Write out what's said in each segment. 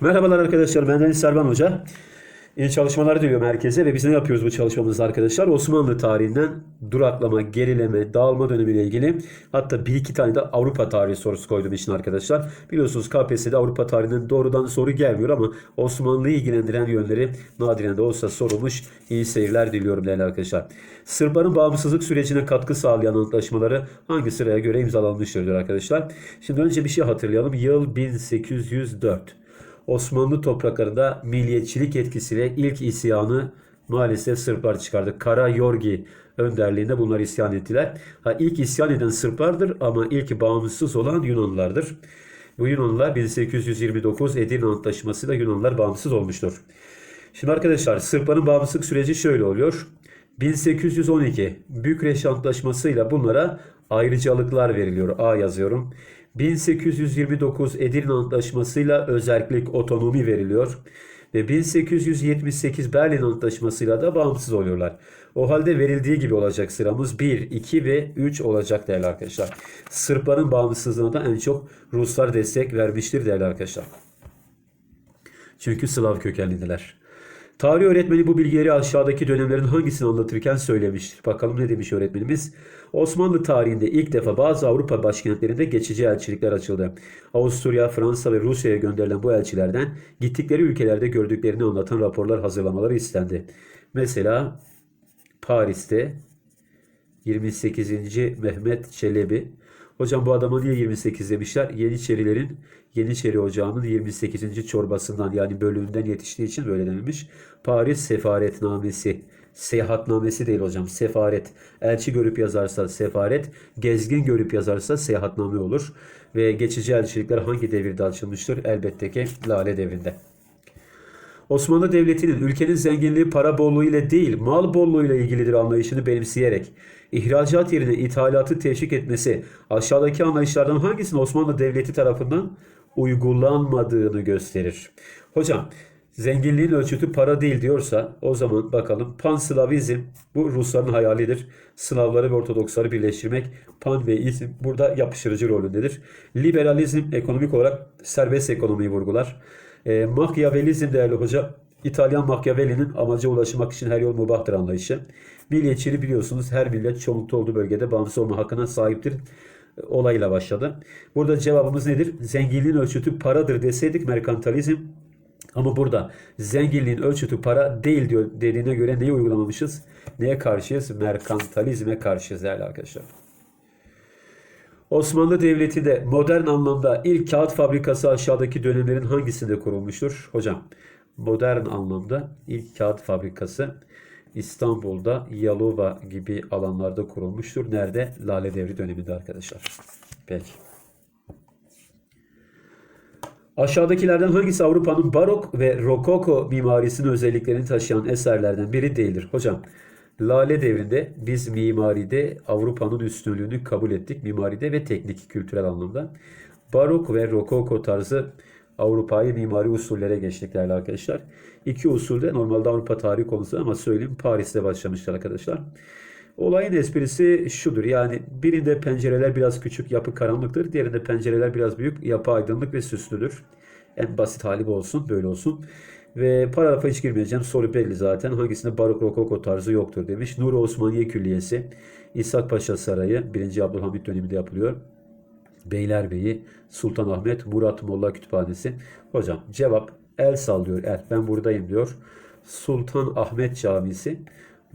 Merhabalar arkadaşlar, ben Deniz Serban Hoca. İyi çalışmalar diliyorum herkese ve biz ne yapıyoruz bu çalışmamızda arkadaşlar? Osmanlı tarihinden duraklama, gerileme, dağılma dönemiyle ilgili hatta bir iki tane de Avrupa tarihi sorusu koydum için arkadaşlar. Biliyorsunuz KPSS'de Avrupa tarihinden doğrudan soru gelmiyor ama Osmanlı'yı ilgilendiren yönleri nadiren de olsa sorulmuş. İyi seyirler diliyorum değerli arkadaşlar. Sırpların bağımsızlık sürecine katkı sağlayan antlaşmaları hangi sıraya göre imzalanmıştır arkadaşlar. Şimdi önce bir şey hatırlayalım. Yıl 1804. Osmanlı topraklarında milliyetçilik etkisiyle ilk isyanı maalesef Sırplar çıkardı. Kara Yorgi önderliğinde bunlar isyan ettiler. Ha ilk isyan eden Sırplardır ama ilk bağımsız olan Yunanlılardır. Bu Yunanlılar 1829 Edirne Antlaşması'yla Yunanlılar bağımsız olmuştur. Şimdi arkadaşlar Sırpların bağımsızlık süreci şöyle oluyor. 1812 Bükreş Antlaşması'yla bunlara ayrıcalıklar veriliyor. A yazıyorum. 1829 Edirne Antlaşması'yla özellik otonomi veriliyor. Ve 1878 Berlin Antlaşması'yla da bağımsız oluyorlar. O halde verildiği gibi olacak sıramız 1, 2 ve 3 olacak değerli arkadaşlar. Sırpların bağımsızlığına da en çok Ruslar destek vermiştir değerli arkadaşlar. Çünkü Slav kökenlidiler. Tarih öğretmeni bu bilgileri aşağıdaki dönemlerin hangisini anlatırken söylemiştir. Bakalım ne demiş öğretmenimiz? Osmanlı tarihinde ilk defa bazı Avrupa başkentlerinde geçici elçilikler açıldı. Avusturya, Fransa ve Rusya'ya gönderilen bu elçilerden gittikleri ülkelerde gördüklerini anlatan raporlar hazırlamaları istendi. Mesela Paris'te 28. Mehmet Çelebi. Hocam bu adama niye 28 demişler? Yeniçerilerin Yeniçeri Ocağı'nın 28. çorbasından yani bölümünden yetiştiği için böyle denilmiş. Paris Sefaretnamesi. Seyahatnamesi değil hocam. Sefaret. Elçi görüp yazarsa sefaret. Gezgin görüp yazarsa seyahatname olur. Ve geçici elçilikler hangi devirde açılmıştır? Elbette ki Lale devrinde. Osmanlı Devleti'nin ülkenin zenginliği para bolluğu ile değil mal bolluğu ile ilgilidir anlayışını benimseyerek ihracat yerine ithalatı teşvik etmesi aşağıdaki anlayışlardan hangisinin Osmanlı Devleti tarafından uygulanmadığını gösterir. Hocam zenginliğin ölçütü para değil diyorsa o zaman bakalım panslavizm bu Rusların hayalidir. Slavları ve Ortodoksları birleştirmek pan ve izm burada yapıştırıcı rolündedir. Liberalizm ekonomik olarak serbest ekonomiyi vurgular. E, Machiavellizm değerli hoca İtalyan Machiavelli'nin amaca ulaşmak için her yol mubahtır anlayışı. Milliyetçiliği biliyorsunuz her millet çoğunlukta olduğu bölgede bağımsız olma hakkına sahiptir e, olayla başladı. Burada cevabımız nedir? Zenginliğin ölçütü paradır deseydik merkantalizm ama burada zenginliğin ölçütü para değil diyor dediğine göre neyi uygulamamışız? Neye karşıyız? Merkantalizme karşıyız değerli arkadaşlar. Osmanlı Devleti de modern anlamda ilk kağıt fabrikası aşağıdaki dönemlerin hangisinde kurulmuştur? Hocam modern anlamda ilk kağıt fabrikası İstanbul'da Yalova gibi alanlarda kurulmuştur. Nerede? Lale Devri döneminde arkadaşlar. Peki. Aşağıdakilerden hangisi Avrupa'nın barok ve rokoko mimarisinin özelliklerini taşıyan eserlerden biri değildir? Hocam Lale devrinde biz mimaride Avrupa'nın üstünlüğünü kabul ettik. Mimaride ve teknik kültürel anlamda. Barok ve rokoko tarzı Avrupa'yı mimari usullere geçtik değerli arkadaşlar. İki usulde normalde Avrupa tarihi konusu ama söyleyeyim Paris'te başlamışlar arkadaşlar. Olayın esprisi şudur yani birinde pencereler biraz küçük yapı karanlıktır. Diğerinde pencereler biraz büyük yapı aydınlık ve süslüdür. En basit hali bu olsun böyle olsun. Ve paragrafa hiç girmeyeceğim. Soru belli zaten. Hangisinde barok rokoko tarzı yoktur demiş. Nur Osmaniye Külliyesi, İshak Paşa Sarayı 1. Abdülhamit döneminde yapılıyor. Beylerbeyi, Sultanahmet, Murat Molla Kütüphanesi. Hocam cevap el sallıyor. El. Ben buradayım diyor. Sultan Ahmet Camisi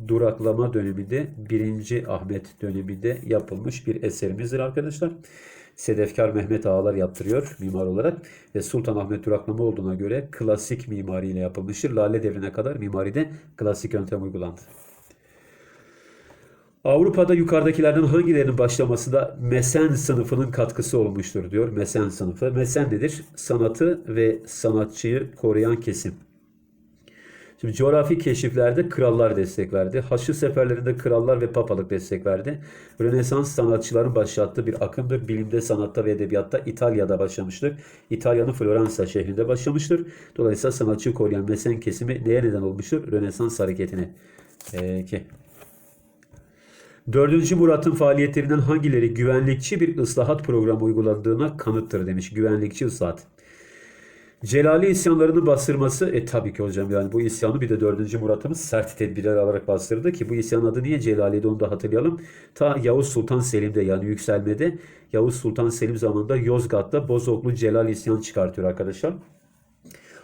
duraklama döneminde 1. Ahmet döneminde yapılmış bir eserimizdir arkadaşlar. Sedefkar Mehmet Ağalar yaptırıyor mimar olarak ve Sultan Ahmet duraklama olduğuna göre klasik mimariyle yapılmıştır. Lale devrine kadar mimaride klasik yöntem uygulandı. Avrupa'da yukarıdakilerden hangilerinin başlamasında mesen sınıfının katkısı olmuştur diyor. Mesen sınıfı. Mesen nedir? Sanatı ve sanatçıyı koruyan kesim. Şimdi coğrafi keşiflerde krallar destek verdi. Haçlı seferlerinde krallar ve papalık destek verdi. Rönesans sanatçıların başlattığı bir akımdır. Bilimde, sanatta ve edebiyatta İtalya'da başlamıştır. İtalya'nın Floransa şehrinde başlamıştır. Dolayısıyla sanatçıyı koruyan mesen kesimi neye neden olmuştur? Rönesans hareketine. Peki. 4. Murat'ın faaliyetlerinden hangileri güvenlikçi bir ıslahat programı uyguladığına kanıttır demiş. Güvenlikçi ıslahat. Celali isyanlarını bastırması, e tabii ki hocam yani bu isyanı bir de 4. Murat'ımız sert tedbirler alarak bastırdı ki bu isyanın adı niye Celali'ydi onu da hatırlayalım. Ta Yavuz Sultan Selim'de yani yükselmede Yavuz Sultan Selim zamanında Yozgat'ta Bozoklu Celal isyan çıkartıyor arkadaşlar.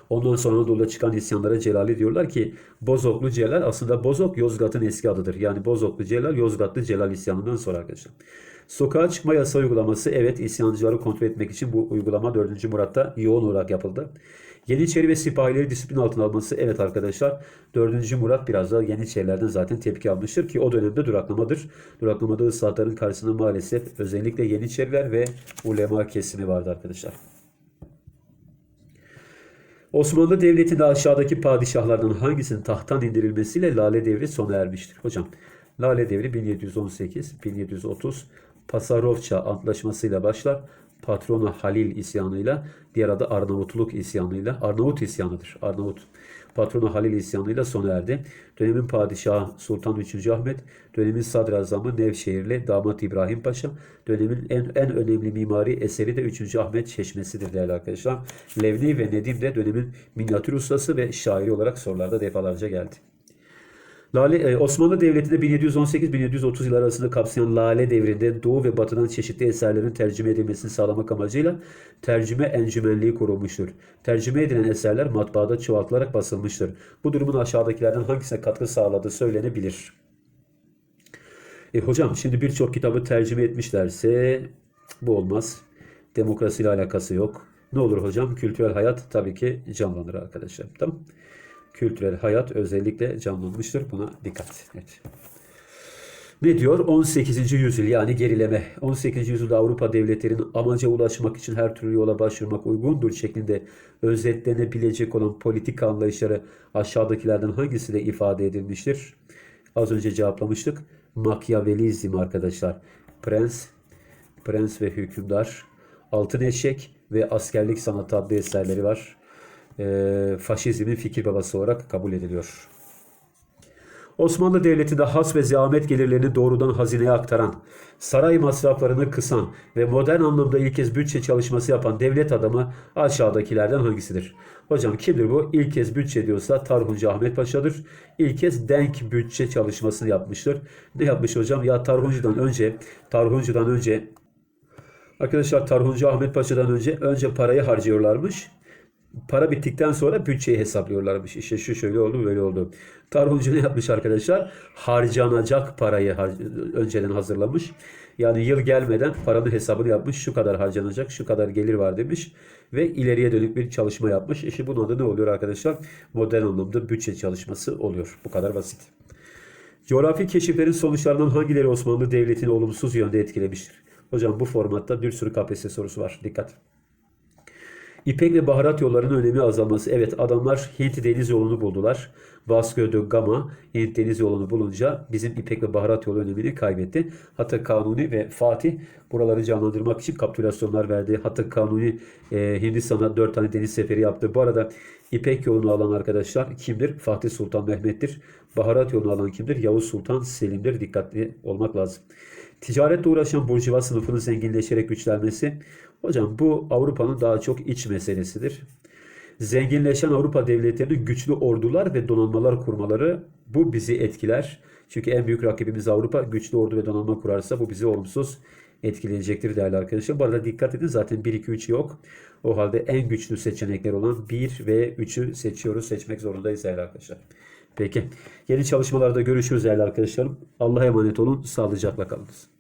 Ondan sonra Anadolu'da çıkan isyanlara Celali diyorlar ki Bozoklu Celal aslında Bozok Yozgat'ın eski adıdır. Yani Bozoklu Celal Yozgatlı Celal isyanından sonra arkadaşlar. Sokağa çıkma yasa uygulaması evet isyancıları kontrol etmek için bu uygulama 4. Murat'ta yoğun olarak yapıldı. Yeniçeri ve sipahileri disiplin altına alması evet arkadaşlar 4. Murat biraz daha Yeniçerilerden zaten tepki almıştır ki o dönemde duraklamadır. Duraklamada ıslahatların karşısında maalesef özellikle Yeniçeriler ve ulema kesimi vardı arkadaşlar. Osmanlı Devleti'nde aşağıdaki padişahlardan hangisinin tahttan indirilmesiyle Lale Devri sona ermiştir? Hocam Lale Devri 1718-1730 Pasarofça Antlaşması'yla başlar. Patrona Halil isyanıyla, diğer adı Arnavutluk isyanıyla, Arnavut isyanıdır. Arnavut. Patrona Halil isyanıyla sona erdi. Dönemin padişahı Sultan 3. Ahmet, dönemin sadrazamı Nevşehirli damat İbrahim Paşa, dönemin en, en önemli mimari eseri de 3. Ahmet Çeşmesi'dir değerli arkadaşlar. Levni ve Nedim de dönemin minyatür ustası ve şairi olarak sorularda defalarca geldi. Lale, e, Osmanlı Devleti'nde 1718-1730 yılları arasında kapsayan Lale devrinde Doğu ve Batı'dan çeşitli eserlerin tercüme edilmesini sağlamak amacıyla tercüme encümenliği kurulmuştur. Tercüme edilen eserler matbaada çoğaltılarak basılmıştır. Bu durumun aşağıdakilerden hangisine katkı sağladığı söylenebilir. E, hocam şimdi birçok kitabı tercüme etmişlerse bu olmaz. Demokrasiyle alakası yok. Ne olur hocam? Kültürel hayat tabii ki canlanır arkadaşlar. Tamam kültürel hayat özellikle canlanmıştır. Buna dikkat. Evet. Ne diyor? 18. yüzyıl yani gerileme. 18. yüzyılda Avrupa devletlerinin amaca ulaşmak için her türlü yola başvurmak uygundur şeklinde özetlenebilecek olan politik anlayışları aşağıdakilerden hangisiyle ifade edilmiştir? Az önce cevaplamıştık. Makyavelizm arkadaşlar. Prens, Prens ve Hükümdar, Altın Eşek ve Askerlik Sanatı adlı eserleri var e, faşizmin fikir babası olarak kabul ediliyor. Osmanlı Devleti'nde has ve zahmet gelirlerini doğrudan hazineye aktaran, saray masraflarını kısan ve modern anlamda ilk kez bütçe çalışması yapan devlet adamı aşağıdakilerden hangisidir? Hocam kimdir bu? İlk kez bütçe diyorsa Tarhuncu Ahmet Paşa'dır. İlk kez denk bütçe çalışmasını yapmıştır. Ne yapmış hocam? Ya Tarhuncu'dan önce, Tarhuncu'dan önce Arkadaşlar Tarhuncu Ahmet Paşa'dan önce önce parayı harcıyorlarmış para bittikten sonra bütçeyi hesaplıyorlarmış. İşte şu şöyle oldu böyle oldu. Tarhuncu ne yapmış arkadaşlar? Harcanacak parayı har önceden hazırlamış. Yani yıl gelmeden paranın hesabını yapmış. Şu kadar harcanacak, şu kadar gelir var demiş. Ve ileriye dönük bir çalışma yapmış. İşte bunun adı ne oluyor arkadaşlar? Modern anlamda bütçe çalışması oluyor. Bu kadar basit. Coğrafi keşiflerin sonuçlarından hangileri Osmanlı Devleti'ni olumsuz yönde etkilemiştir? Hocam bu formatta bir sürü KPSS sorusu var. Dikkat. İpek ve baharat yollarının önemi azalması. Evet adamlar Hint deniz yolunu buldular. Vasco da Gama Hint deniz yolunu bulunca bizim İpek ve baharat yolu önemini kaybetti. Hatta Kanuni ve Fatih buraları canlandırmak için kapitülasyonlar verdi. Hatta Kanuni e, Hindistan'a 4 tane deniz seferi yaptı. Bu arada İpek yolunu alan arkadaşlar kimdir? Fatih Sultan Mehmet'tir. Baharat yolunu alan kimdir? Yavuz Sultan Selim'dir. Dikkatli olmak lazım. Ticaretle uğraşan burjuva sınıfının zenginleşerek güçlenmesi. Hocam bu Avrupa'nın daha çok iç meselesidir. Zenginleşen Avrupa devletlerinin güçlü ordular ve donanmalar kurmaları bu bizi etkiler. Çünkü en büyük rakibimiz Avrupa güçlü ordu ve donanma kurarsa bu bizi olumsuz etkileyecektir değerli arkadaşlar. Bu arada dikkat edin zaten 1 2 3 yok. O halde en güçlü seçenekler olan 1 ve 3'ü seçiyoruz. Seçmek zorundayız değerli arkadaşlar. Peki. Yeni çalışmalarda görüşürüz değerli arkadaşlarım. Allah'a emanet olun. Sağlıcakla kalınız.